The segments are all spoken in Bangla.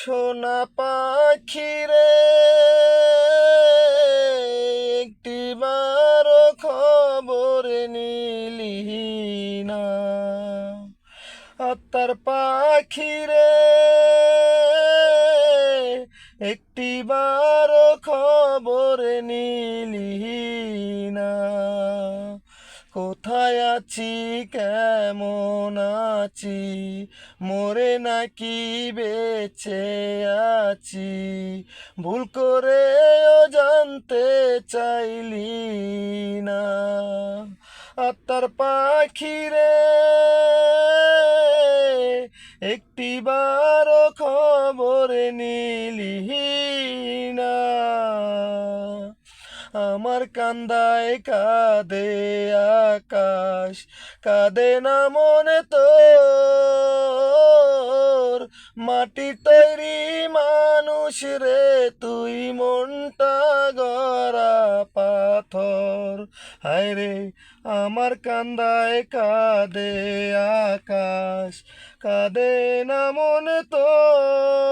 সোনা পাখিরে একটিবার খবর নিলি না। আত্মার পাখিরে একটিবার খবর নিলি আছি, কেমন আছি? মরে নাকি বেঁচে আছি? ভুল করেও জানতে চাইলি না। আত্মার পাখিরে একটিবার খবর নিলি না। আমার কান্দায় কাঁদে আকাশ, কাঁদে না মনে তোর। মাটি তৈরি মানুষ রে, তুই মনটা গড়া পাথর। হায় রে, আমার কান্দায় কাঁদে আকাশ, কাঁদে না মনে তোর।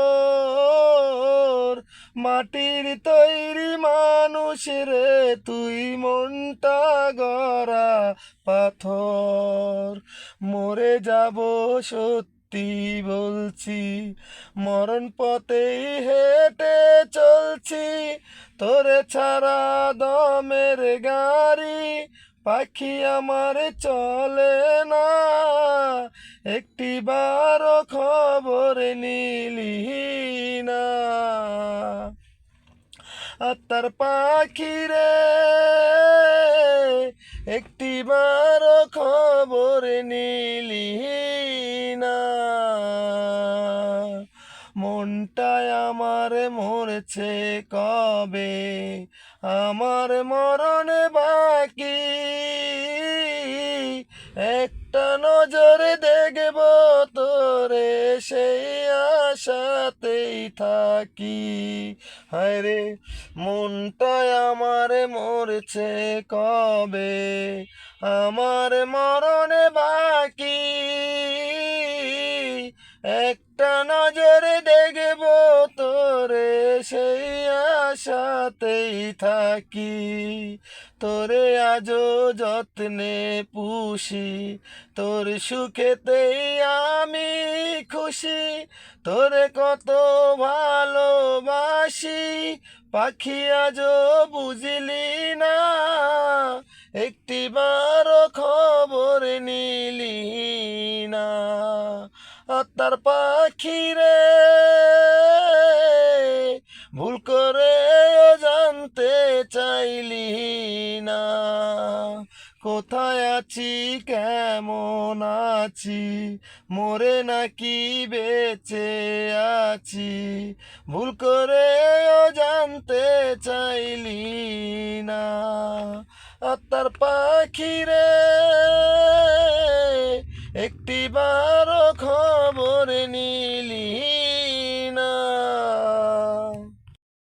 মাটির তৈরি মানুষ রে তুই মনটা গড়া পাথর। মরে যাব সত্যি বলছি, মরণ পথেই হেঁটে চলছি। তোরে ছাড়া দমের গাড়ি, পাখি আমার চলে না। একটি বারো খবর নিলি না। আত্মার পাখিরে। একটি বারো খবর নিলি না। মনটায় আমার মরছে কবে? আমার মরণ বাকি। একটা নজরে দেখব তোরে সেই আশাতেই থাকি। হায় রে আমার মরছে কবে? আমার মরণ বাকি। একটা নজরে আশাতেই থাকি। তোরে আজও যত্নে পুষি। তোর সুখেতেই আমি খুশি। তোরে কত ভালোবাসি। পাখি আজও বুঝলি না। একটি বারো খবর নিলি না। আত্মার পাখিরে ভুল কোথায় আছি? কেমন আছি? মোরে নাকি বেঁচে আছি? ভুল করে ও জানতে চাইলি না। আত্মার পাখিরে একটি বারো খবর নিলি